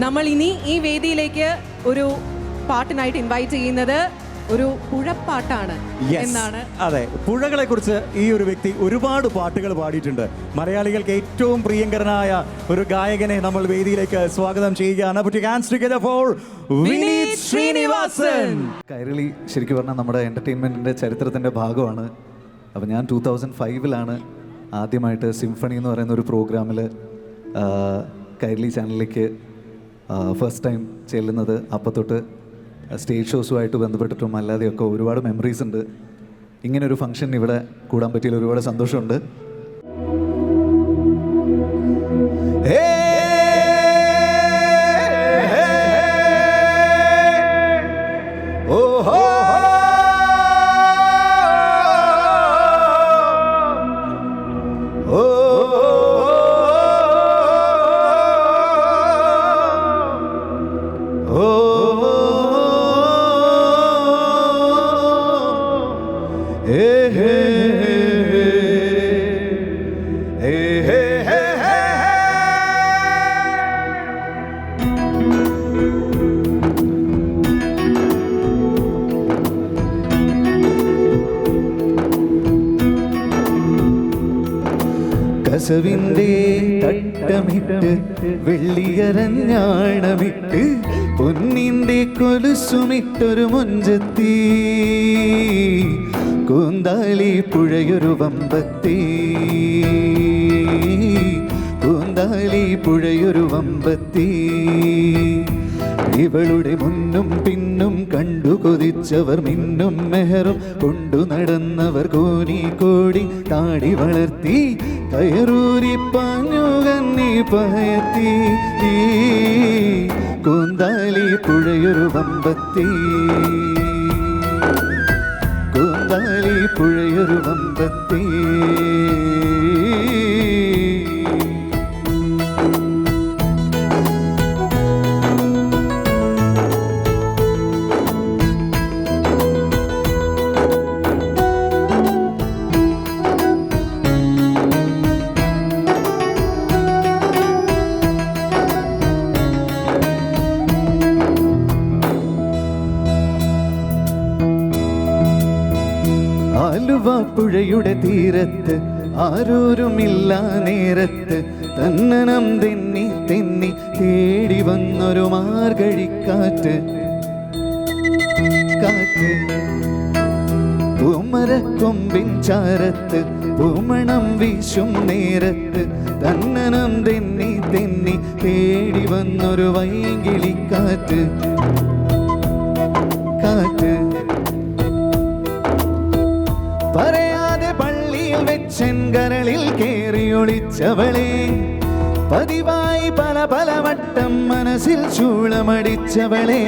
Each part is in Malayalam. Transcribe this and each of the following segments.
നമ്മൾ ഇനി ഈ വേദിയിലേക്ക് ഒരു പാട്ടിനായിട്ട് ഇൻവൈറ്റ് ചെയ്യുന്നത് ഒരു പുഴപ്പാട്ടാണ് എന്നാണ് അതെ പുഴകളെ കുറിച്ച് ഈ ഒരു വ്യക്തി ഒരുപാട് പാട്ടുകൾ പാടിയിട്ടുണ്ട്. മലയാളികൾക്ക് ഏറ്റവും പ്രിയങ്കരനായ ഒരു ഗായകനെ നമ്മൾ വേദിയിലേക്ക് സ്വാഗതം ചെയ്യുകയാണ്. ശ്രീനിവാസൻ. കൈരളി ശരിക്കും പറഞ്ഞാൽ നമ്മുടെ എന്റർടൈൻമെന്റിന്റെ ചരിത്രത്തിന്റെ ഭാഗമാണ്. അപ്പോൾ ഞാൻ ടൂ തൗസൻഡ് ഫൈവിലാണ് ആദ്യമായിട്ട് സിംഫണി എന്ന് പറയുന്ന ഒരു പ്രോഗ്രാമിൽ കൈരളി ചാനലിലേക്ക് ഫസ്റ്റ് ടൈം ചെല്ലുന്നത്. അപ്പോൾ തൊട്ട് സ്റ്റേജ് ഷോസുമായിട്ട് ബന്ധപ്പെട്ടിട്ടും അല്ലാതെയൊക്കെ ഒരുപാട് മെമ്മറീസ് ഉണ്ട്. ഇങ്ങനൊരു ഫംഗ്ഷൻ ഇവിടെ കൂടാൻ പറ്റിയതിൽ ഒരുപാട് സന്തോഷമുണ്ട്. Oh. കസവിന്റെ തട്ടമിട്ട് വെള്ളിയരഞ്ഞാണമിട്ട് പൊന്നിന്റെ കൊലുസുമിട്ടൊരു മുഞ്ചത്തി. കൂന്താലി പുഴയൊരു വമ്പത്തി. കൂന്താലി പുഴയൊരു വമ്പത്തി. ഇവളുടെ മുന്നും പിന്നും കണ്ടു കൊതിച്ചവർ മിന്നും മെഹറും കൊണ്ടു നടന്നവർ കോനി കോടി താടി വളർത്തി കയറൂരി പാഞ്ഞു കന്നി പയത്തി കൂന്താലി പുഴയൊരു വമ്പത്തി. കൂന്താലി പുഴയൊരു വമ്പത്തി. ആലുവ തീരത്ത് ആരോരുമില്ല നേരത്ത് തന്നനം തെന്നി തെന്നി തേടി വന്നൊരു മാർഗഴിക്കാറ്റ്. കാറ്റ്. പൂമരക്കൊമ്പിൻ ചാരത്ത് പൂമണം വീശും നേരത്ത് തന്നനം തെന്നി തെന്നി തേടി വന്നൊരു വൈകിളിക്കാറ്റ്. കേറി ഒളിച്ചവളെ പതിവായി പല പല വട്ടം മനസ്സിൽ ചൂളമടിച്ചവളെ.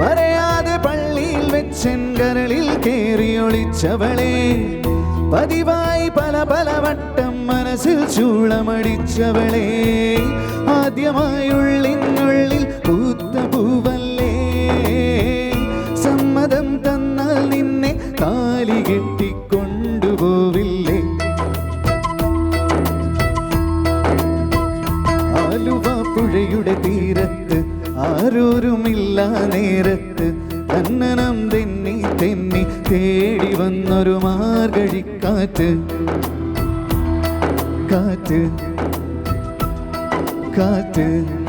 പറയാതെ പള്ളിയിൽ വെച്ചൻ കരളിൽ കേറി ഒളിച്ചവളെ പതിവായി പല പല വട്ടം മനസ്സിൽ ചൂളമടിച്ചവളെ. ആദ്യമായുള്ളിനുള്ളിൽ പൂത്ത പൂവല്ലേ. സമ്മതം തന്നാൽ നിന്നെ കാലി കെട്ടിക്കൊണ്ടുപോവില്ലേ പുഴയുടെ തീരത്ത് ആരോരുമില്ല നേരത്ത് തന്നനം തെന്നി തെന്നി തേടി വന്നൊരു മാർഗഴിക്കാറ്റ്. കാറ്റ്. കാറ്റ്.